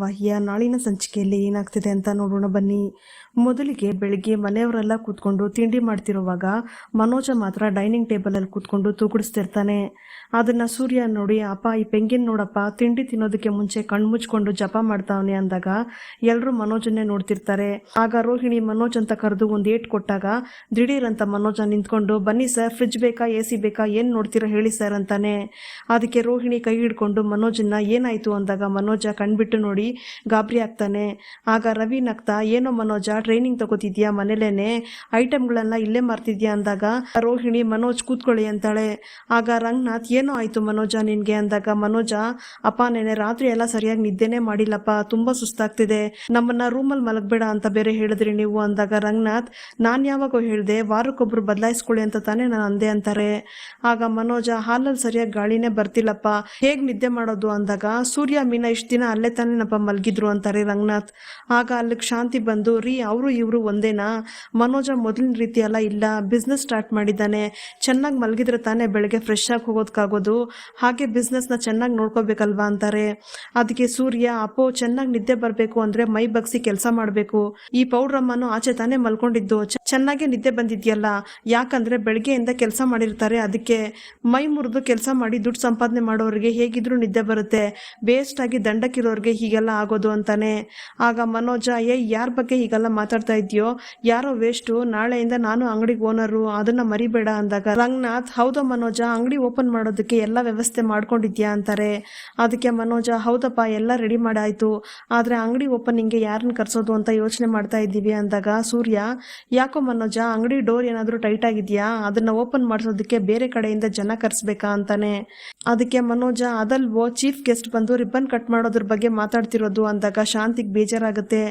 ವಾಹಿಯ, ನಾಳಿನ ಸಂಚಿಕೆಯಲ್ಲಿ ಏನಾಗ್ತಿದೆ ಅಂತ ನೋಡೋಣ ಬನ್ನಿ. ಮೊದಲಿಗೆ ಬೆಳಿಗ್ಗೆ ಮನೆಯವರೆಲ್ಲ ಕೂತ್ಕೊಂಡು ತಿಂಡಿ ಮಾಡ್ತಿರುವಾಗ ಮನೋಜ ಮಾತ್ರ ಡೈನಿಂಗ್ ಟೇಬಲಲ್ಲಿ ಕೂತ್ಕೊಂಡು ತೂಗುಡಿಸ್ತಿರ್ತಾನೆ. ಅದನ್ನ ಸೂರ್ಯ ನೋಡಿ, ಅಪ್ಪ, ಈ ಪೆಂಗಿನ್ ನೋಡಪ್ಪ, ತಿಂಡಿ ತಿನ್ನೋದಕ್ಕೆ ಮುಂಚೆ ಕಣ್ಮುಚ್ಕೊಂಡು ಜಪ ಮಾಡ್ತಾವನೆ ಅಂದಾಗ ಎಲ್ಲರೂ ಮನೋಜನ್ನೇ ನೋಡ್ತಿರ್ತಾರೆ. ಆಗ ರೋಹಿಣಿ ಮನೋಜ್ ಅಂತ ಕರೆದು ಒಂದು ಏಟ್ ಕೊಟ್ಟಾಗ, ದಿಢೀರ್ ಅಂತ ಮನೋಜ ನಿಂತ್ಕೊಂಡು, ಬನ್ನಿ ಸರ್, ಫ್ರಿಜ್ ಬೇಕಾ, ಎ ಸಿ ಬೇಕಾ, ಏನು ನೋಡ್ತೀರಾ ಹೇಳಿ ಸರ್ ಅಂತಾನೆ. ಅದಕ್ಕೆ ರೋಹಿಣಿ ಕೈ ಹಿಡ್ಕೊಂಡು ಮನೋಜನ್ನ ಏನಾಯ್ತು ಅಂದಾಗ ಮನೋಜ ಕಣ್ಬಿಟ್ಟು ನೋಡಿ ಗಾಬರಿ ಆಗ್ತಾನೆ. ಆಗ ರವಿ ನಗ್ತಾ, ಏನೋ ಮನೋಜ ಟ್ರೈನಿಂಗ್ ತಗೋತಿದ್ಯಾ ಮನೇಲೇನೆ? ಐಟಮ್ಗಳನ್ನ ಇಲ್ಲೇ ಮಾರ್ತಿದ್ಯಾ? ಅಂದಾಗ, ರೋಹಿಣಿ, ಮನೋಜ್ ಕೂತ್ಕೊಳ್ಳಿ ಅಂತಾಳೆ. ಆಗ ರಂಗನಾಥ್, ಏನೋ ಆಯ್ತು ಮನೋಜ ನಿನ್ಗೆ? ಅಂದಾಗ, ಮನೋಜ, ಅಪ್ಪ ನೆನೆ ರಾತ್ರಿ ಎಲ್ಲ ಸರಿಯಾಗಿ ನಿದ್ದೆನೇ ಮಾಡಿಲ್ಲಪ್ಪ, ತುಂಬಾ ಸುಸ್ತಾಗ್ತಿದೆ. ನಮ್ಮನ್ನ ರೂಮಲ್ಲಿ ಮಲಗಬೇಡ ಅಂತ ಬೇರೆ ಹೇಳಿದ್ರಿ ನೀವು? ಅಂದಾಗ ರಂಗನಾಥ್, ನಾನ್ ಯಾವಾಗೋ ಹೇಳ್ದೆ, ವಾರಕ್ಕೊಬ್ರು ಬದಲಾಯಿಸ್ಕೊಳ್ಳಿ ಅಂತ ತಾನೇ ನಾನು ಅಂದೆ ಅಂತಾರೆ. ಆಗ ಮನೋಜ ಹಾಲಲ್ಲಿ ಸರಿಯಾಗಿ ಗಾಳಿನೇ ಬರ್ತಿಲ್ಲಪ್ಪ, ಹೇಗ್ ನಿದ್ದೆ ಮಾಡೋದು? ಅಂದಾಗ, ಸೂರ್ಯ, ಮೀನ, ಇಷ್ಟು ದಿನ ಅಲ್ಲೇ ತಾನೇನಪ್ಪ ಮಲಗಿದ್ರು ಅಂತಾರೆ ರಂಗನಾಥ್. ಆಗ ಅಲ್ಲಿಗೆ ಶಾಂತಿ ಬಂದು, ರೀ, ಅವರು ಇವರು ಒಂದೇನಾ? ಮನೋಜ ಮೊದಲಿನ ರೀತಿ ಎಲ್ಲ ಇಲ್ಲ ಬಿಸ್ನೆಸ್ ಸ್ಟಾರ್ಟ್ ಮಾಡಿದ್ದಾನೆ. ಚೆನ್ನಾಗಿ ಮಲಗಿದ್ರೆ ತಾನೇ ಬೆಳಗ್ಗೆ ಫ್ರೆಶ್ ಆಗಿ ಹೋಗೋದಕ್ಕಾಗೋದು ಹಾಗೆ ಬಿಸ್ನೆಸ್ನ ಚೆನ್ನಾಗಿ ನೋಡ್ಕೋಬೇಕಲ್ವಾ ಅಂತಾರೆ. ಅದಕ್ಕೆ ಸೂರ್ಯ, ಅಪ್ಪೋ, ಚೆನ್ನಾಗಿ ನಿದ್ದೆ ಬರಬೇಕು ಅಂದರೆ ಮೈ ಬಗ್ಸಿ ಕೆಲಸ ಮಾಡಬೇಕು. ಈ ಪೌಡ್ರಮ್ಮನು ಆಚೆ ತಾನೇ ಮಲ್ಕೊಂಡಿದ್ದು. ಚೆನ್ನಾಗೇ ನಿದ್ದೆ ಬಂದಿದೆಯಲ್ಲ? ಯಾಕಂದರೆ ಬೆಳಗ್ಗೆಯಿಂದ ಕೆಲಸ ಮಾಡಿರ್ತಾರೆ, ಅದಕ್ಕೆ ಮೈ ಮುರಿದು ಕೆಲಸ ಮಾಡಿ ದುಡ್ಡು ಸಂಪಾದನೆ ಮಾಡೋರಿಗೆ ಹೇಗಿದ್ರೂ ನಿದ್ದೆ ಬರುತ್ತೆ. ಬೇಸ್ಟಾಗಿ ದಂಡಕ್ಕಿರೋರಿಗೆ ಹೀಗೆಲ್ಲ ಆಗೋದು ಅಂತಾನೆ. ಆಗ ಮನೋಜ ಏ ಯಾರ ಬಗ್ಗೆ ಹೀಗೆಲ್ಲ ಮಾತಾಡ್ತಾ ಇದೆಯೋ? ಯಾರೋ ವೇಸ್ಟು ನಾಳೆಯಿಂದ ನಾನು ಅಂಗಡಿಗೆ ಓನರು, ಅದನ್ನು ಮರಿಬೇಡ ಅಂದಾಗ. ರಂಗನಾಥ್, ಹೌದಾ ಮನೋಜ? ಅಂಗಡಿ ಓಪನ್ ಮಾಡೋದಕ್ಕೆ ಎಲ್ಲ ವ್ಯವಸ್ಥೆ ಮಾಡ್ಕೊಂಡಿದ್ಯಾ? ಅಂತಾರೆ. ಅದಕ್ಕೆ ಮನೋಜ, ಹೌದಪ್ಪ, ಎಲ್ಲ ರೆಡಿ ಮಾಡಾಯಿತು. ಆದರೆ ಅಂಗಡಿ ಓಪನಿಂಗ್ಗೆ ಯಾರನ್ನ ಕರೆಸೋದು ಅಂತ ಯೋಚನೆ ಮಾಡ್ತಾ ಇದ್ದೀವಿ? ಅಂದಾಗ, ಸೂರ್ಯ, ಯಾಕೋ ಮನೋಜ ಅಂಗಡಿ ಡೋರ್ ಏನಾದರೂ ಟೈಟ್ ಆಗಿದ್ಯಾ? ಅದನ್ನ ಓಪನ್ ಮಾಡಿಸೋದಕ್ಕೆ ಬೇರೆ ಕಡೆಯಿಂದ ಜನ ಕರೆಸ್ಬೇಕಾ ಅಂತಾನೆ. ಅದಕ್ಕೆ ಮನೋಜ ಅದಲ್ವೋ ಚೀಫ್ ಗೆಸ್ಟ್ ಬಂದು ರಿಬ್ಬನ್ ಕಟ್ ಮಾಡೋದ್ರ ಬಗ್ಗೆ ಮಾತಾಡ್ತಿರೋದು ಅಂದಾಗ ಶಾಂತಿಗೆ ಬೇಜಾರಾಗುತ್ತೆ.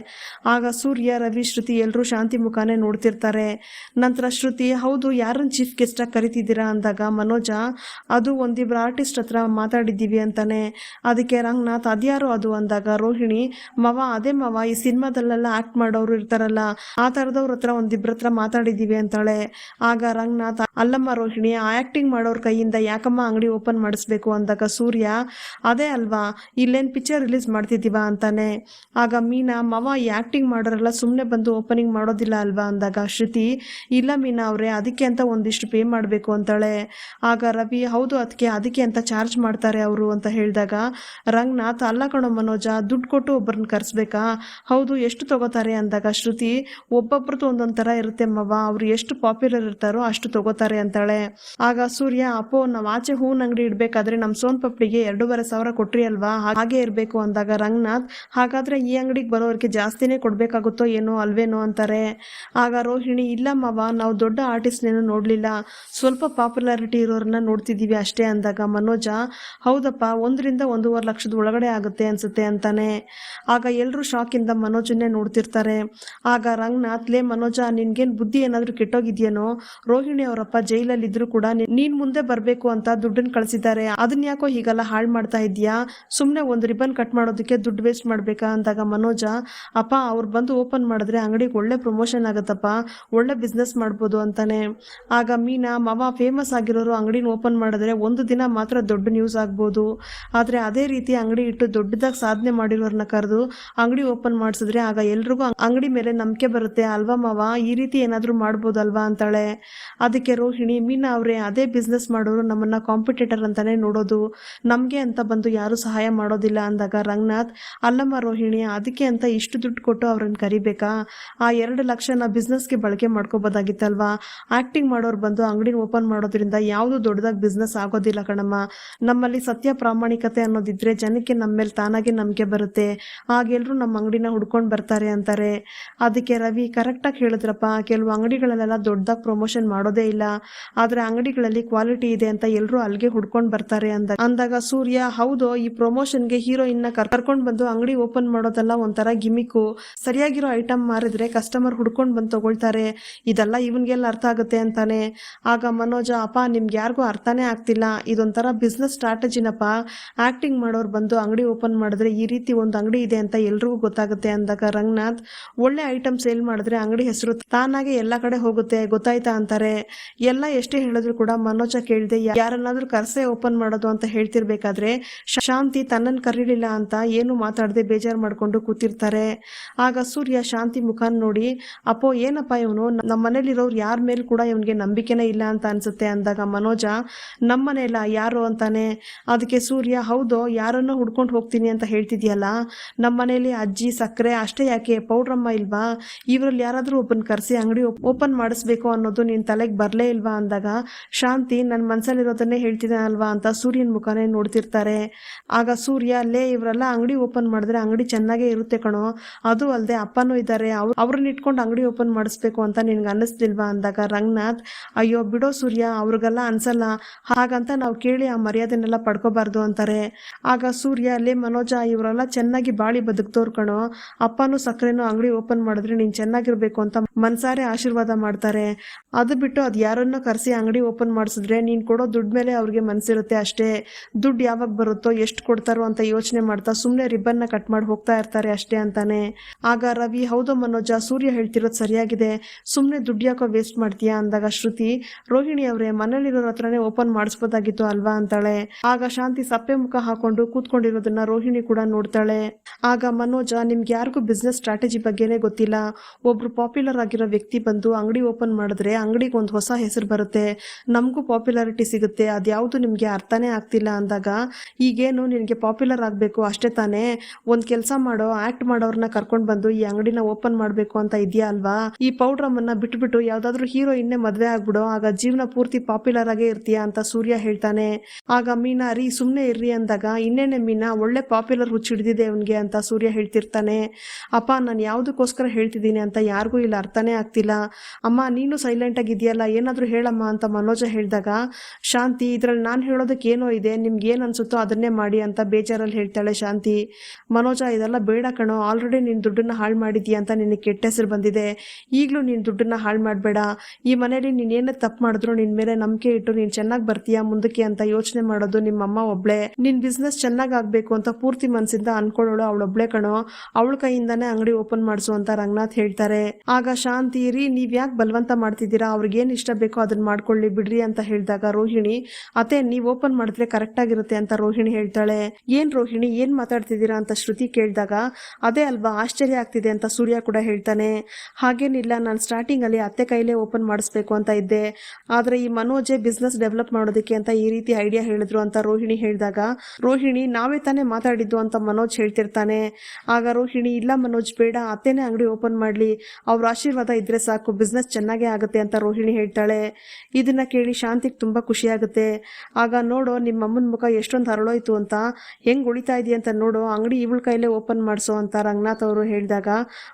ಆಗ ಸೂರ್ಯ, ರವಿ, ಶ್ರುತಿ ಎಲ್ಲರೂ ಶಾಂತಿ ಮುಖಾನೇ ನೋಡ್ತಿರ್ತಾರೆ. ನಂತರ ಶ್ರುತಿ, ಹೌದು ಯಾರನ್ನ ಚೀಫ್ ಗೆಸ್ಟಾಗಿ ಕರಿತಿದ್ದೀರಾ ಅಂದಾಗ ಮನೋಜ, ಅದು ಒಂದಿಬ್ರು ಆರ್ಟಿಸ್ಟ್ ಹತ್ರ ಮಾತಾಡಿದ್ದೀವಿ ಅಂತಾನೆ. ಅದಕ್ಕೆ ರಂಗನಾಥ್, ಅದ್ಯಾರು ಅದು ಅಂದಾಗ ರೋಹಿಣಿ, ಮವ, ಅದೇ ಮವ, ಈ ಸಿನಿಮಾದಲ್ಲೆಲ್ಲ ಆಕ್ಟ್ ಮಾಡೋರು ಇರ್ತಾರಲ್ಲ, ಆ ಥರದವ್ರ ಹತ್ರ ಒಂದಿಬ್ರ ಹತ್ರ ಮಾತಾಡಿದ್ದೀವಿ ಅಂತಾಳೆ. ಆಗ ರಂಗನಾಥ, ಅಲ್ಲಮ್ಮ ರೋಹಿಣಿ, ಆ ಆಕ್ಟಿಂಗ್ ಮಾಡೋರ ಕೈಯಿಂದ ಯಾಕಮ್ಮ ಅಂಗಡಿ ಓಪನ್ ಮಾಡಿಸ್ಬೇಕು ಅಂದಾಗ ಸೂರ್ಯ, ಅದೇ ಅಲ್ವಾ, ಇಲ್ಲೇನು ಪಿಕ್ಚರ್ ರಿಲೀಸ್ ಮಾಡ್ತಿದ್ದೀವ ಅಂತಾನೆ. ಆಗ ಮೀನಾ, ಮವ ಈ ಆ್ಯಕ್ಟಿಂಗ್ ಮಾಡೋರೆಲ್ಲ ಸುಮ್ಮನೆ ಬಂದು ಓಪನಿಂಗ್ ಮಾಡೋದಿಲ್ಲ ಅಲ್ವಾ? ಅಂದಾಗ ಶ್ರುತಿ, ಇಲ್ಲ ಮೀನಾ ಅವರೇ, ಅದಕ್ಕೆ ಅಂತ ಒಂದಿಷ್ಟು ಪೇ ಮಾಡಬೇಕು, ಅಂತಾಳೆ. ಆಗ ರವಿ, ಹೌದು ಅದಕ್ಕೆ ಅದಕ್ಕೆ ಅಂತ ಚಾರ್ಜ್ ಮಾಡ್ತಾರೆ ಅವರು, ಅಂತ ಹೇಳಿದಾಗ ರಂಗನಾಥ್, ಅಲ್ಲ ಕಣೋ ಮನೋಜ, ದುಡ್ಡು ಕೊಟ್ಟು ಒಬ್ಬರನ್ನ ಕರೆಸ್ಬೇಕಾ? ಹೌದು, ಎಷ್ಟು ತಗೋತಾರೆ? ಅಂದಾಗ ಶ್ರುತಿ, ಒಬ್ಬೊಬ್ರದ್ದು ಒಂದೊಂದು ಥರ ಇರುತ್ತೆ, ಮವ್ವ. ಅವ್ರು ಎಷ್ಟು ಪಾಪ್ಯುಲರ್ ಇರ್ತಾರೋ ಅಷ್ಟು ತಗೋತಾರೆ ಅಂತಾಳೆ. ಆಗ ಸೂರ್ಯ, ಅಪ್ಪೋ, ನಾವು ಆಚೆ ಹೂವಿನ ಅಂಗಡಿ ಇಡ್ಬೇಕಾದ್ರೆ ನಮ್ ಸೋನ್ ಪಪ್ಪಿಗೆ ಎರಡೂವರೆ ಸಾವಿರ ಕೊಟ್ರಿ ಅಲ್ವಾ? ಹಾಗೆ ಇರಬೇಕು ಅಂದಾಗ ರಂಗನಾಥ್, ಹಾಗಾದ್ರೆ ಈ ಅಂಗಡಿಗೆ ಬರೋರಿಗೆ ಜಾಸ್ತಿನೇ ಕೊಡ್ಬೇಕಾಗುತ್ತೋ ಏನೋ ಅಲ್ವೇನೋ ಅಂತಾರೆ. ಆಗ ರೋಹಿಣಿ, ಇಲ್ಲ ಮಾವ ನಾವು ದೊಡ್ಡ ಆರ್ಟಿಸ್ಟ್ನೇನು ನೋಡ್ಲಿಲ್ಲ. ಸ್ವಲ್ಪ ಪಾಪ್ಯುಲಾರಿಟಿ ಇರೋರನ್ನ ನೋಡ್ತಿದೀವಿ ಅಷ್ಟೇ, ಅಂದಾಗ ಮನೋಜ, ಹೌದಪ್ಪ, ಒಂದರಿಂದ ಒಂದೂವರೆ ಲಕ್ಷದ ಒಳಗಡೆ ಆಗುತ್ತೆ ಅನ್ಸುತ್ತೆ, ಅಂತಾನೆ. ಆಗ ಎಲ್ಲರೂ ಶಾಕಿಂದ ಮನೋಜನ್ನೇ ನೋಡ್ತಿರ್ತಾರೆ. ಆಗ ರಂಗನಾಥ್, ಲೇ ಮನೋಜ ನಿನ್ಗೇನ್ ಬುದ್ಧಿ ಏನಾದರೂ ಕೆಟ್ಟೋಗಿದ್ಯೇನೋ? ರೋಹಿಣಿ ಅವರಪ್ಪ ಜೈಲಲ್ಲಿ ಇದ್ರು ಕೂಡ ನೀನ್ ಮುಂದೆ ಬರಬೇಕು ಅಂತ ದುಡ್ಡನ್ನು ಕಳಿಸಿದ್ದಾರೆ. ಅದನ್ನ ಯಾಕೋ ಹೀಗೆಲ್ಲ ಹಾಳು ಮಾಡ್ತಾ ಇದೀಯಾ ಸುಮ್ಮನೆ ಒಂದು ರಿಬನ್ ಕಟ್ ಮಾಡೋದಕ್ಕೆ ದುಡ್ಡು ವೇಸ್ಟ್ ಮಾಡಬೇಕಾ ಅಂದಾಗ ಮನೋಜ? ಅಪ್ಪ, ಅವ್ರು ಬಂದು ಓಪನ್ ಮಾಡಿದ್ರೆ ಅಂಗಡಿಗೆ ಒಳ್ಳೆ ಪ್ರಮೋಷನ್ ಆಗುತ್ತಪ್ಪ. ಒಳ್ಳೆ ಬಿಸ್ನೆಸ್ ಮಾಡ್ಬೋದು ಅಂತಾನೆ. ಆಗ ಮೀನಾ, ಮವ ಫೇಮಸ್ ಆಗಿರೋರು ಅಂಗಡಿನ ಓಪನ್ ಮಾಡಿದ್ರೆ ಒಂದು ದಿನ ಮಾತ್ರ ದೊಡ್ಡ ನ್ಯೂಸ್ ಆಗ್ಬೋದು. ಆದರೆ ಅದೇ ರೀತಿ ಅಂಗಡಿ ಇಟ್ಟು ದೊಡ್ಡದಾಗಿ ಸಾಧನೆ ಮಾಡಿರೋರನ್ನ ಕರೆದು ಅಂಗಡಿ ಓಪನ್ ಮಾಡಿಸಿದ್ರೆ ಆಗ ಎಲ್ರಿಗೂ ಅಂಗಡಿ ಮೇಲೆ ನಂಬಿಕೆ ಬರುತ್ತೆ. ಅಲ್ವಾ ಮಾವ? ಈ ರೀತಿ ಏನಾದರೂ ಮಾಡ್ಬೋದಲ್ವಾ ಅಂತಾಳೆ. ಅದಕ್ಕೆ ರೋಹಿಣಿ, ಮೀನಾ ಅವರೇ, ಅದೇ ಬಿಸ್ನೆಸ್ ಮಾಡೋರು ನಮ್ಮನ್ನು ಕಾಂಪಿಟೇಟರ್ ಅಂತಲೇ ನೋಡೋದು. ನಮಗೆ ಅಂತ ಬಂದು ಯಾರು ಸಹಾಯ ಮಾಡೋದಿಲ್ಲ ಅಂದಾಗ ರಂಗನಾಥ್, ಅಲ್ಲಮ್ಮ ರೋಹಿಣಿ, ಅದಕ್ಕೆ ಅಂತ ಇಷ್ಟು ದುಡ್ಡು ಕೊಟ್ಟು ಅವ್ರನ್ನ ಕರಿಬೇಕಾ? ಆ ಎರಡು ಲಕ್ಷನ ಬಿಸ್ನೆಸ್ಗೆ ಬಳಕೆ ಮಾಡ್ಕೋಬೋದಾಗಿತ್ತಲ್ವಾ? ಆ್ಯಕ್ಟಿಂಗ್ ಮಾಡೋರು ಬಂದು ಅಂಗಡಿ ಓಪನ್ ಮಾಡೋದ್ರಿಂದ ಯಾವುದು ದೊಡ್ಡದಾಗಿ ಬಿಸ್ನೆಸ್ ಆಗೋದಿಲ್ಲ ಕಣಮ್ಮ. ನಮ್ಮಲ್ಲಿ ಸತ್ಯ ಪ್ರಾಮಾಣಿಕತೆ ಅನ್ನೋದಿದ್ರೆ ಜನಕ್ಕೆ ನಮ್ಮ ಮೇಲೆ ತಾನಾಗೆ ನಂಬಿಕೆ ಬರುತ್ತೆ. ಆಗೆಲ್ಲರೂ ನಮ್ಮ ಅಂಗಡಿನ ಹುಡ್ಕೊಂಡು ಬರ್ತಾರೆ ಅಂತಾರೆ. ಅದಕ್ಕೆ ರವಿ, ಕರೆಕ್ಟಾಗಿ ಹೇಳಿದ್ರಪ್ಪ ಕೆಲವು ಅಂಗಡಿಗಳಲ್ಲೆಲ್ಲ ದೊಡ್ಡದಾಗಿ ಪ್ರಮೋಷನ್ ಮಾಡೋದೇ ಇಲ್ಲ. ಆದರೆ ಅಂಗಡಿಗಳಲ್ಲಿ ಕ್ವಾಲಿಟಿ ಇದೆ ಅಂತ ಎಲ್ಲರೂ ಅಲ್ಲಿಗೆ ಹುಡ್ಕೊಂಡು ಬರ್ತಾರೆ ಅಂದ, ಅಂದಾಗ ಸೂರ್ಯ, ಹೌದು, ಈ ಪ್ರಮೋಷನ್ಗೆ ಹೀರೋಯಿನ್ನ ಕರ್ಕೊಂಡು ಬಂದು ಅಂಗಡಿ ಓಪನ್ ಮಾಡೋದೆಲ್ಲ ಒಂಥರ ಗಿಮಿಕು ಸರಿಯಾಗಿರೋ ಐಟಮ್ ಮಾರಿದ್ರೆ ಕಸ್ಟಮರ್ ಹುಡ್ಕೊಂಡು ಬಂದು ತಗೊಳ್ತಾರೆ. ಇದೆಲ್ಲ ಇವನ್ಗೆಲ್ಲ ಅರ್ಥ ಆಗುತ್ತೆ ಅಂತಾನೆ. ಆಗ ಮನೋಜ, ಅಪ್ಪ, ನಿಮ್ಗೆ ಯಾರಿಗೂ ಅರ್ಥನೇ ಆಗ್ತಿಲ್ಲ. ಇದೊಂಥರ ಬಿಸ್ನೆಸ್ ಸ್ಟ್ರಾಟಜಿನಪ್ಪ ಆಕ್ಟಿಂಗ್ ಮಾಡೋರು ಬಂದು ಅಂಗಡಿ ಓಪನ್ ಮಾಡಿದ್ರೆ ಈ ರೀತಿ ಒಂದು ಅಂಗಡಿ ಇದೆ ಅಂತ ಎಲ್ರಿಗೂ ಗೊತ್ತಾಗುತ್ತೆ ಅಂದಾಗ ರಂಗನಾಥ್, ಒಳ್ಳೆ ಐಟಮ್ ಸೇಲ್ ಮಾಡಿದ್ರೆ ಅಂಗಡಿ ಹೆಸರು ತಾನಾಗೆ ಎಲ್ಲ ಕಡೆ ಹೋಗುತ್ತೆ, ಗೊತ್ತಾಯ್ತಾ ಅಂತಾರೆ. ಎಲ್ಲ ಎಷ್ಟೇ ಹೇಳಿದ್ರು ಕೂಡ ಮನೋಜ ಕೇಳಿದೆ, ಯಾರನ್ನಾದ್ರೂ ಕರ್ಸೆ ಓಪನ್ ಮಾಡೋದು ಅಂತ ಹೇಳ್ತಿರ್ಬೇಕಾದ್ರೆ ಶಾಂತಿ ತನ್ನನ್ನು ಕರೀಲಿಲ್ಲ ಅಂತ ಏನು ಮಾತಾಡದೆ ಬೇಜಾರು ಮಾಡ್ಕೊಂಡು ಕೂತಿರ್ತಾರೆ. ಆಗ ಸೂರ್ಯ ಶಾಂತಿ ಮುಖಾನ್ ನೋಡಿ, ಅಪ್ಪೋ, ಏನಪ್ಪ ಇವನು? ನಮ್ಮ ಮನೇಲಿರೋರು ಯಾರ ಮೇಲೆ ಕೂಡ ಇವನಿಗೆ ನಂಬಿಕೆನೇ ಇಲ್ಲ ಅಂತ ಅನ್ಸುತ್ತೆ, ಅಂದಾಗ ಮನೋಜ ನಮ್ಮನೆಲ್ಲ ಯಾರು ಅಂತಾನೆ? ಅದಕ್ಕೆ ಸೂರ್ಯ, ಹೌದು, ಯಾರನ್ನೋ ಹುಡ್ಕೊಂಡು ಹೋಗ್ತೀನಿ ಅಂತ ಹೇಳ್ತಿದ್ಯಲ್ಲ? ನಮ್ಮ ಮನೇಲಿ ಅಜ್ಜಿ, ಸಕ್ಕರೆ ಅಷ್ಟೇ ಯಾಕೆ? ಪೌಡ್ರಮ್ಮ ಇಲ್ವಾ? ಇವರಲ್ಲಿ ಯಾರಾದರೂ ಒಬ್ಬನ ಕರೆಸಿ ಅಂಗಡಿ ಓಪನ್ ಮಾಡಿಸ್ಬೇಕು ಅನ್ನೋದು ನಿನ್ನ ತಲೆಗೆ ಬರಲೇ ಇಲ್ವಾ ಅಂದಾಗ, ಶಾಂತಿ ನನ್ನ ಮನಸ್ಸಲ್ಲಿರೋದನ್ನೇ ಹೇಳ್ತಿದ್ದಾನಲ್ವಾ ಅಂತ ಸೂರ್ಯನ ಮುಖನೇ ನೋಡ್ತಿರ್ತಾರೆ. ಆಗ ಸೂರ್ಯ ಅಲ್ಲೇ ಇವರೆಲ್ಲ ಅಂಗಡಿ ಓಪನ್ ಮಾಡಿದ್ರೆ ಅಂಗಡಿ ಚೆನ್ನಾಗೇ ಇರುತ್ತೆ ಕಣೋ. ಅದು ಅಲ್ಲದೆ ಅಪ್ಪನೂ ಇದ್ದಾರೆ ಅವ್ರು ಅವ್ರನ್ನ ಇಟ್ಕೊಂಡು ಅಂಗಡಿ ಓಪನ್ ಮಾಡಿಸ್ಬೇಕು ಅಂತ ನಿನ್ಗೆ ಅನ್ನಿಸ್ತಿಲ್ವಾ ಅಂದಾಗ ರಂಗನಾಥ್, ಅಯ್ಯೋ, ಬಿಡೋ ಸೂರ್ಯ, ಅವ್ರಿಗೆಲ್ಲ ಅನ್ಸಲ್ಲ. ಹಾಗಂತ ನಾವು ಕೇಳಿ ಆ ಮರ್ಯಾದೆನೆಲ್ಲ ಪಡ್ಕೋಬಾರ್ದು ಅಂತಾರೆ. ಆಗ ಸೂರ್ಯ ಅಲ್ಲೇ ಮನೋಜ, ಇವರೆಲ್ಲ ಚೆನ್ನಾಗಿ ಬಾಳಿ ಬದುಕ್ತವ್ರು ಕಣೋ. ಅಪ್ಪನೂ ಸಕ್ಕರೆನೂ ಅಂಗಡಿ ಓಪನ್ ಮಾಡಿದ್ರೆ ನೀನು ಚೆನ್ನಾಗಿರ್ಬೇಕು ಅಂತ ಮನ್ಸಾರೆ ಆಶೀರ್ವಾದ ಮಾಡ್ತಾರೆ. ಅದು ಬಿಟ್ಟು ಅದು ಯಾರನ್ನೋ ಕರೆಸಿ ಅಂಗಡಿ ಓಪನ್ ಮಾಡಿಸಿದ್ರೆ ನೀನು ಕೊಡೋ ದುಡ್ಡು ಮೇಲೆ ಅವ್ರಿಗೆ ಮನಸ್ಸಿರುತ್ತೆ ಅಷ್ಟೇ. ದುಡ್ಡು ಯಾವಾಗ ಬರುತ್ತೋ, ಎಷ್ಟು ಕೊಡ್ತಾರೋ ಅಂತ ಯೋಚನೆ ಮಾಡ್ತಾ ಸುಮ್ಮನೆ ರಿಬ್ಬನ್ನ ಕಟ್ ಮಾಡಿ ಹೋಗ್ತಾ ಇರ್ತಾರೆ ಅಷ್ಟೇ ಅಂತಾನೆ. ಆಗ ರವಿ, ಹೌದು ಮನೋಜ, ಸೂರ್ಯ ಹೇಳ್ತಿರೋದು ಸರಿಯಾಗಿದೆ. ಸುಮ್ಮನೆ ದುಡ್ಡು ಯಾಕೋ ವೇಸ್ಟ್ ಮಾಡ್ತೀಯಾ? ಅಂದಾಗ ಶ್ರುತಿ, ರೋಹಿಣಿ ಅವರೇ ಮನೇಲಿರೋರ ಹತ್ರನೇ ಓಪನ್ ಮಾಡಿಸ್ಬೋದಾಗಿತ್ತು ಅಲ್ವಾ? ಅಂತಾಳೆ. ಆಗ ಶಾಂತಿ ಸಪ್ಪೆ ಮುಖ ಹಾಕೊಂಡು ಕೂತ್ಕೊಂಡಿರೋದನ್ನ ರೋಹಿಣಿ ಕೂಡ ನೋಡ್ತಾಳೆ. ಆಗ ಮನೋಜ, ನಿಮ್ಗೆ ಯಾರಿಗೂ ಬಿಸ್ನೆಸ್ ಸ್ಟ್ರಾಟಜಿ ಬಗ್ಗೆನೇ ಗೊತ್ತಿಲ್ಲ. ಒಬ್ರು ಪಾಪ್ಯುಲರ್ ಆಗಿರೋ ವ್ಯಕ್ತಿ ಬಂದು ಅಂಗಡಿ ಓಪನ್ ಮಾಡಿದ್ರೆ ಅಂಗಡಿಗೆ ಒಂದು ಹೊಸ ಹೆಸರು ಬರುತ್ತೆ. ನಮಗೂ ಪಾಪ್ಯುಲಾರಿಟಿ ಸಿಗುತ್ತೆ. ಅದ್ಯಾವುದು ನಿಮಗೆ ಅರ್ಥನೇ ಆಗ್ತಿಲ್ಲ ಅಂದಾಗ, ಈಗೇನು ನಿನಗೆ ಪಾಪ್ಯುಲರ್ ಆಗಬೇಕು ಅಷ್ಟೇ ತಾನೇ. ಒಂದು ಕೆಲಸ ಮಾಡೋ ಆಕ್ಟ್ ಮಾಡೋರ್ನ ಕರ್ಕೊಂಡು ಬಂದು ಈ ಅಂಗಡಿನ ಓಪನ್ ಮಾಡಬೇಕು ಅಂತ ಇದೆಯಾ ಅಲ್ವಾ? ಈ ಪೌಡ್ರಮ್ಮನ್ನ ಬಿಟ್ಬಿಟ್ಟು ಹೀರೋ ಹೀರೋಯಿನ್ನೇ ಮದುವೆ ಆಗ್ಬಿಡು. ಆಗ ಜೀವನ ಪೂರ್ತಿ ಪಾಪ್ಯುಲರ್ ಆಗೇ ಇರ್ತೀಯ ಅಂತ ಸೂರ್ಯ ಹೇಳ್ತಾನೆ. ಆಗ ಮೀನಾ ರೀ ಸುಮ್ಮನೆ ಇರ್ರಿ ಅಂದಾಗ ಇನ್ನೇನೆ ಮೀನಾ ಒಳ್ಳೆ ಪಾಪ್ಯುಲರ್ ಹುಚ್ಚು ಹಿಡಿದಿದೆ ಅವನಿಗೆ ಅಂತ ಸೂರ್ಯ ಹೇಳ್ತಿರ್ತಾನೆ, ಅಪ್ಪ, ನಾನು ಯಾವುದಕ್ಕೋಸ್ಕರ ಹೇಳ್ತಿದ್ದೀನಿ ಅಂತ ಯಾರಿಗೂ ಇಲ್ಲ ಅರ್ಥನೇ ಆಗ್ತಿಲ್ಲ. ಅಮ್ಮ, ನೀನು ಸೈಲೆಂಟ್ ಆಗಿದೆಯಲ್ಲ ಏನಾದರೂ ಹೇಳಮ್ಮ ಅಂತ ಮನೋಜ ಹೇಳಿದಾಗ, ಶಾಂತಿ, ಇದರಲ್ಲಿ ನಾನು ಹೇಳೋದಕ್ಕೆ ಏನೋ ಇದೆ, ನಿಮ್ಗೆ ಏನು ಅನ್ಸುತ್ತೋ ಅದನ್ನೇ ಮಾಡಿ ಅಂತ ಬೇಜಾರಲ್ಲಿ ಹೇಳ್ತಾಳೆ ಶಾಂತಿ. ಮನೋಜ, ಇದೆಲ್ಲ ಬೇಡ ಕಣೋ ಆಲ್ರೆಡಿ ನೀನು ದುಡ್ಡನ್ನ ಹಾಳು ಮಾಡಿದ್ಯಾ ಅಂತ ನಿನಗೆ ಕೆಟ್ಟ ಹೆಸರು ಬಂದಿದೆ. ಈಗಲೂ ನೀನು ದುಡ್ಡನ್ನ ಹಾಳು ಮಾಡಬೇಡ. ಈ ಮನೇಲಿ ನೀನು ಏನೇ ತಪ್ಪು ಮಾಡಿದ್ರು ನಿನ್ನ ಮೇಲೆ ನಂಬಿಕೆ ಇಟ್ಟು ನೀನು ಚೆನ್ನಾಗಿ ಬರ್ತೀಯಾ ಮುಂದಕ್ಕೆ ಅಂತ ಯೋಚನೆ ಮಾಡೋದು ನಿಮ್ಮ ಅಮ್ಮ ಒಬ್ಳೆ. ನಿನ್ನ ಬಿಸ್ನೆಸ್ ಚೆನ್ನಾಗಿ ಆಗಬೇಕು ಅಂತ ಪೂರ್ತಿ ಮನಸ್ಸಿಂದ ಅನ್ಕೊಳ್ಳೋಳು ಅವಳೊಬ್ಳೆ ಕಣೋ, ಅವಳ ಕೈಯಿಂದಾನೇ ಅಂಗಡಿ ಓಪನ್ ಮಾಡಿಸು ಅಂತ ರಂಗನಾಥ್ ಹೇಳ್ತಾರೆ. ಆಗ ಶಾಂತಿ ರೀ ನೀವ್ ಯಾಕೆ ಬಲವಂತ ಮಾಡ್ತಿದ್ದೀರಾ? ಏನ್ ಇಷ್ಟ ಬೇಕೋ ಅದನ್ನ ಮಾಡ್ಕೊಳ್ಳಿ, ಬಿಡ್ರಿ ಅಂತ ಹೇಳಿದಾಗ ರೋಹಿಣಿ, ಅತ್ತೆ, ನೀವ್ ಓಪನ್ ಮಾಡಿದ್ರೆ ಕರೆಕ್ಟ್ ಆಗಿರುತ್ತೆ ಅಂತ ರೋಹಿಣಿ ಹೇಳ್ತಾಳೆ. ಏನ್ ರೋಹಿಣಿ, ಏನ್ ಮಾತಾಡ್ತಿದ್ದೀರಾ? ಅಂತ ಶ್ರುತಿ ಕೇಳಿದಾಗ, ಅದೇ ಅಲ್ವಾ, ಆಶ್ಚರ್ಯ ಆಗ್ತಿದೆ ಅಂತ ಸೂರ್ಯ ಕೂಡ ಹೇಳ್ತಾನೆ. ಹಾಗೇನಿಲ್ಲ, ನಾನು ಸ್ಟಾರ್ಟಿಂಗ್ ಅಲ್ಲಿ ಅತ್ತೆ ಕೈಲೇ ಓಪನ್ ಮಾಡಿಸ್ಬೇಕು ಅಂತ ಇದ್ದೆ. ಆದ್ರೆ ಈ ಮನೋಜೆ ಬಿಸ್ನೆಸ್ ಡೆವಲಪ್ ಮಾಡೋದಕ್ಕೆ ಅಂತ ಈ ರೀತಿ ಐಡಿಯಾ ಹೇಳಿದ್ರು ಅಂತ ರೋಹಿಣಿ ಹೇಳಿದಾಗ, ರೋಹಿಣಿ, ನಾವೇ ತಾನೇ ಮಾತಾಡಿದ್ದು ಅಂತ ಮನೋಜ್ ಹೇಳ್ತಿರ್ತಾನೆ. ಆಗ ರೋಹಿಣಿ, ಇಲ್ಲ ಮನೋಜ್, ಬೇಡ, ಅತ್ತೇನೆ ಅಂಗಡಿ ಓಪನ್ ಮಾಡಲಿ, ಅವ್ರ ಆಶೀರ್ವಾದ ಇದ್ರೆ ಸಾಕು ಬಿಸ್ನೆಸ್ ಚೆನ್ನಾಗೇ ಆಗುತ್ತೆ, ಅಂತ ರೋಹಿಣಿ ಹೇಳ್ತಾಳೆ. ಇದನ್ನ ಕೇಳಿ ಶಾಂತಿಗೆ ತುಂಬ ಖುಷಿ ಆಗುತ್ತೆ. ಆಗ ನೋಡು ನಿಮ್ಮ ಅಮ್ಮನ ಮುಖ ಎಷ್ಟೊಂದು ಹರಳೋಯ್ತು ಅಂತ, ಹೆಂಗ್ ಉಳಿತಾ ಅಂತ ನೋಡು, ಅಂಗಡಿ ಇವಳ ಕೈಲೇ ಓಪನ್ ಮಾಡಿಸೋ ಅಂತ ರಂಗನಾಥ್ ಅವರು ಹೇಳಿದಾಗ,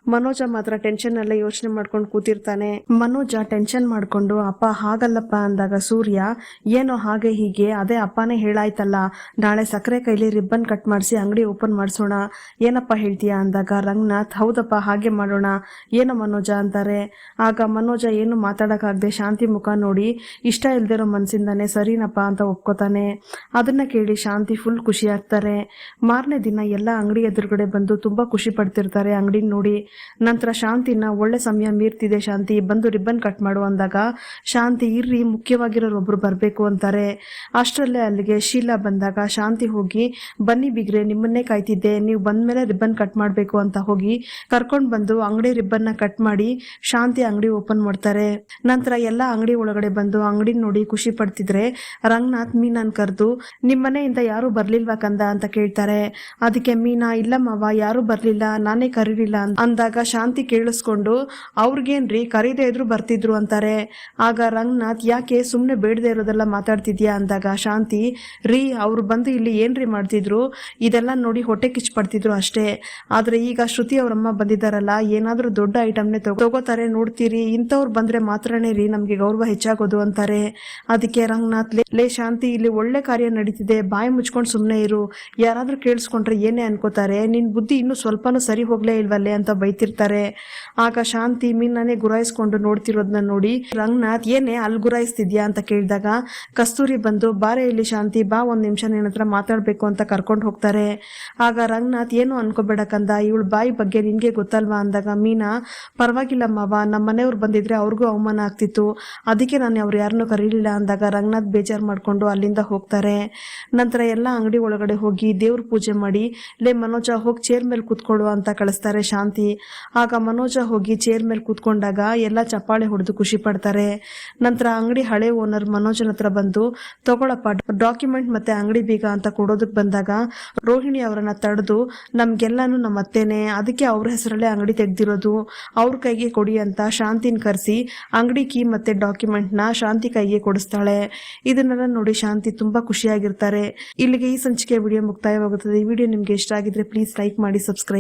ಮನೋಜ ಮಾತ್ರ ಟೆನ್ಷನ್ ಅಲ್ಲೇ ಯೋಚನೆ ಮಾಡ್ಕೊಂಡು ಕೂತಿರ್ತಾನೆ. ಮನೋಜ ಟೆನ್ಷನ್ ಮಾಡ್ಕೊಂಡು, ಅಪ್ಪ, ಹಾಗಲ್ಲಪ್ಪ, ಅಂದಾಗ ಸೂರ್ಯ, ಏನೋ ಹಾಗೆ ಹೀಗೆ, ಅದೇ ಅಪ್ಪನೇ ಹೇಳಾಯ್ತಲ್ಲ, ನಾಳೆ ಸಕ್ಕರೆ ಕೈಲಿ ರಿಬ್ಬನ್ ಕಟ್ ಮಾಡಿಸಿ ಅಂಗಡಿ ಓಪನ್ ಮಾಡಿಸೋಣ ಏನಪ್ಪ ಹೇಳ್ತೀಯಾ ಅಂದಾಗ, ರಂಗನಾಥ್, ಹೌದಪ್ಪ, ಹಾಗೆ ಮಾಡೋಣ. ಏನೋ ಮನೋಜ ಅಂತಾರೆ. ಆಗ ಮನೋಜ ಏನು ಮಾತಾಡೋಕ್ಕಾಗದೆ ಶಾಂತಿ ಮುಖ ನೋಡಿ, ಇಷ್ಟ ಇಲ್ದಿರೋ ಮನಸ್ಸಿಂದಾನೆ ಸರಿನಪ್ಪ ಅಂತ ಒಪ್ಕೋತಾನೆ. ಅದನ್ನ ಕೇಳಿ ಶಾಂತಿ ಫುಲ್ ಖುಷಿ ಆಗ್ತಾರೆ. ಮಾರನೇ ದಿನ ಎಲ್ಲ ಅಂಗಡಿ ಎದುರುಗಡೆ ಬಂದು ತುಂಬಾ ಖುಷಿ ಪಡ್ತಿರ್ತಾರೆ ಅಂಗಡಿ ನೋಡಿ. ನಂತರ ಶಾಂತಿನ ಒಳ್ಳೆ ಸಮಯ ಮೀರ್ತಿದೆ ಶಾಂತಿ, ಬಂದು ರಿಬ್ಬನ್ ಕಟ್ ಮಾಡು ಅಂದಾಗ, ಶಾಂತಿ, ಇರ್ರಿ ಮುಖ್ಯವಾಗಿರೋರು ಒಬ್ರು ಬರಬೇಕು ಅಂತಾರೆ. ಅಷ್ಟರಲ್ಲೇ ಅಲ್ಲಿಗೆ ಶೀಲಾ ಬಂದಾಗ, ಶಾಂತಿ ಹೋಗಿ ಬನ್ನಿ ಬಿಗ್ರೆ, ನಿಮ್ಮನ್ನೇ ಕಾಯ್ತಿದ್ದೆ, ನೀವು ಬಂದ್ಮೇಲೆ ರಿಬ್ಬನ್ ಕಟ್ ಮಾಡಬೇಕು ಅಂತ ಹೋಗಿ ಕರ್ಕೊಂಡು ಬಂದು ಅಂಗಡಿ ರಿಬ್ಬನ್ನ ಕಟ್ ಮಾಡಿ ಶಾಂತಿ ಅಂಗಡಿ ಓಪನ್ ಮಾಡ್ತಾರೆ. ನಂತರ ಎಲ್ಲ ಅಂಗಡಿ ಒಳಗಡೆ ಬಂದು ಅಂಗಡಿ ನೋಡಿ ಖುಷಿ ಪಡ್ತಿದ್ರೆ ರಂಗನಾಥ್ ಮೀನಾನ್ ಕರೆದು ನಿಮ್ಮ ಮನೆಯಿಂದ ಯಾರು ಬರ್ಲಿಲ್ವಾ ಕಂದ? ಅಂತ ಕೇಳ್ತಾರೆ. ಅದಕ್ಕೆ, ಮೀನಾ, ಇಲ್ಲ ಮಾವ, ಯಾರು ಬರ್ಲಿಲ್ಲ, ನಾನೇ ಕರೀಲಿಲ್ಲ ಅಂದ್- ಅಂದಾಗ ಶಾಂತಿ ಕೇಳಿಸ್ಕೊಂಡು ಅವ್ರಿಗೇನ್ರಿ ಕರೀದೇ ಇದ್ರು ಬರ್ತಿದ್ರು ಅಂತಾರೆ. ಆಗ ರಂಗನಾಥ್, ಯಾಕೆ ಸುಮ್ಮನೆ ಬೇಡದೆ ಇರೋದೆಲ್ಲ ಮಾತಾಡ್ತಿದ್ಯಾ? ಅಂದಾಗ ಶಾಂತಿ, ರೀ, ಅವ್ರು ಬಂದು ಇಲ್ಲಿ ಏನ್ರಿ ಮಾಡ್ತಿದ್ರು? ಇದೆಲ್ಲ ನೋಡಿ ಹೊಟ್ಟೆ ಕಿಚ್ಚು ಪಡ್ತಿದ್ರು ಅಷ್ಟೇ. ಆದ್ರೆ ಈಗ ಶ್ರುತಿ ಅವರಮ್ಮ ಬಂದಿದ್ದಾರಲ್ಲ, ಏನಾದ್ರೂ ದೊಡ್ಡ ಐಟಮ್ನೇ ತಗೋತಾರೆ, ನೋಡ್ತೀರಿ. ಇಂಥವ್ರು ಬಂದ್ರೆ ಮಾತ್ರನೇ ರೀ ನಮ್ಗೆ ಗೌರವ ಹೆಚ್ಚಾಗೋದು ಅಂತಾರೆ. ಅದಕ್ಕೆ ರಂಗನಾಥ್, ಲೇ- ಶಾಂತಿ, ಇಲ್ಲಿ ಒಳ್ಳೆ ಕಾರ್ಯ ನಡೀತಿದೆ. ಬಾಯಿ ಮುಚ್ಕೊಂಡು ಸುಮ್ಮನೆ ಇರು. ಯಾರಾದ್ರೂ ಕೇಳಿಸ್ಕೊಂಡ್ರೆ ಏನೇ ಅನ್ಕೋತಾರೆ. ನಿನ್ ಬುದ್ಧಿ ಇನ್ನೂ ಸ್ವಲ್ಪನೂ ಸರಿ ಹೋಗ್ಲೇ ಇಲ್ವಲ್ಲೇ ಅಂತ ಬೈತಿರ್ತಾರೆ. ಆಗ ಶಾಂತಿ ಮೀನನ್ನೇ ಗುರಾಯಿಸ್ಕೊಂಡು ನೋಡ್ತಿರೋದನ್ನ ನೋಡಿ, ರಂಗನಾಥ್, ಏನೇ ಅಲ್ಲಿ ಗುರಾಯಿಸ್ತಿದ್ಯಾ ಅಂತ ಕೇಳಿದಾಗ ಕಸ್ತೂರಿ ಬಂದು, ಬಾರೆ ಇಲ್ಲಿ ಶಾಂತಿ, ಬಾ ಒಂದ್ ನಿಮಿಷ ನಿನ್ನ ಹತ್ರ ಮಾತಾಡ್ಬೇಕು ಅಂತ ಕರ್ಕೊಂಡು ಹೋಗ್ತಾರೆ. ಆಗ ರಂಗನಾಥ್ ಏನು ಅನ್ಕೋಬೇಡ ಕಂದ ಇವಳ ಬಾಯಿ ಬಗ್ಗೆ ನಿನ್ಗೆ ಗೊತ್ತಲ್ವಾ ಅಂದಾಗ, ಮೀನಾ ಪರವಾಗಿಲ್ಲ ಮಾವ ನಮ್ಮ ಮನೆಯವ್ರು ಬಂದಿದ್ರೆ ಅವ್ರಿಗೂ ಅವಮಾನ ಆಗ್ತಿತ್ತು. ಅದಕ್ಕೆ ನಾನು ಅವ್ರು ಯಾರನ್ನೂ ಕರೀಲಿಲ್ಲ ಅಂದಾಗ ರಂಗನಾಥ್ ಬೇಜಾರು ಮಾಡಿಕೊಂಡು ಅಲ್ಲಿಂದ ಹೋಗ್ತಾರೆ. ನಂತರ ಎಲ್ಲ ಅಂಗಡಿ ಒಳಗಡೆ ಹೋಗಿ ದೇವ್ರ ಪೂಜೆ ಮಾಡಿ, ಲೇ ಮನೋಜ, ಹೋಗಿ ಚೇರ್ ಮೇಲೆ ಕೂತ್ಕೊಳ್ಳುವ ಅಂತ ಕಳಿಸ್ತಾರೆ ಶಾಂತಿ. ಆಗ ಮನೋಜ ಹೋಗಿ ಚೇರ್ ಮೇಲೆ ಕೂತ್ಕೊಂಡಾಗ ಎಲ್ಲ ಚಪ್ಪಾಳೆ ಹೊಡೆದು ಖುಷಿ ಪಡ್ತಾರೆ. ನಂತರ ಅಂಗಡಿ ಹಳೆ ಓನರ್ ಮನೋಜನ ಹತ್ರ ಬಂದು, ತಗೊಳಪ್ಪ, ಡಾಕ್ಯುಮೆಂಟ್ ಮತ್ತೆ ಅಂಗಡಿ ಬೀಗ ಅಂತ ಕೊಡೋದಕ್ಕೆ ಬಂದಾಗ, ರೋಹಿಣಿ ಅವರನ್ನ ತಡೆದು ನಮ್ಗೆಲ್ಲಾನು ನಮ್ಮ ಅತ್ತೇನೆ, ಅದಕ್ಕೆ ಅವ್ರ ಹೆಸರಲ್ಲೇ ಅಂಗಡಿ ತೆಗ್ದಿರೋದು. ಅವ್ರ ಕೈಗೆ ಕೊಡಿ ಅಂತ ಶಾಂತಿನ ಕರೆಸಿ ಅಂಗಡಿ ಕೀ ಮತ್ತೆ ಡಾಕ್ಯುಮೆಂಟ್ನ ಶಾಂತಿ ಕೈಗೆ ಕೊಡಿಸ್ತಾಳೆ. ಇದನ್ನೆಲ್ಲ ನೋಡಿ ಶಾಂತಿ ತುಂಬಾ ಖುಷಿಯಾಗಿರ್ತಾರೆ. ಇಲ್ಲಿಗೆ ಈ ಸಂಚಿಕೆ ವಿಡಿಯೋ ಮುಕ್ತಾಯವಾಗುತ್ತದೆ. ಈ ವಿಡಿಯೋ ನಿಮ್ಗೆ ಇಷ್ಟ ಆಗಿದ್ರೆ ಪ್ಲೀಸ್ ಲೈಕ್ ಮಾಡಿ, ಸಬ್ಸ್ಕ್ರೈಬ್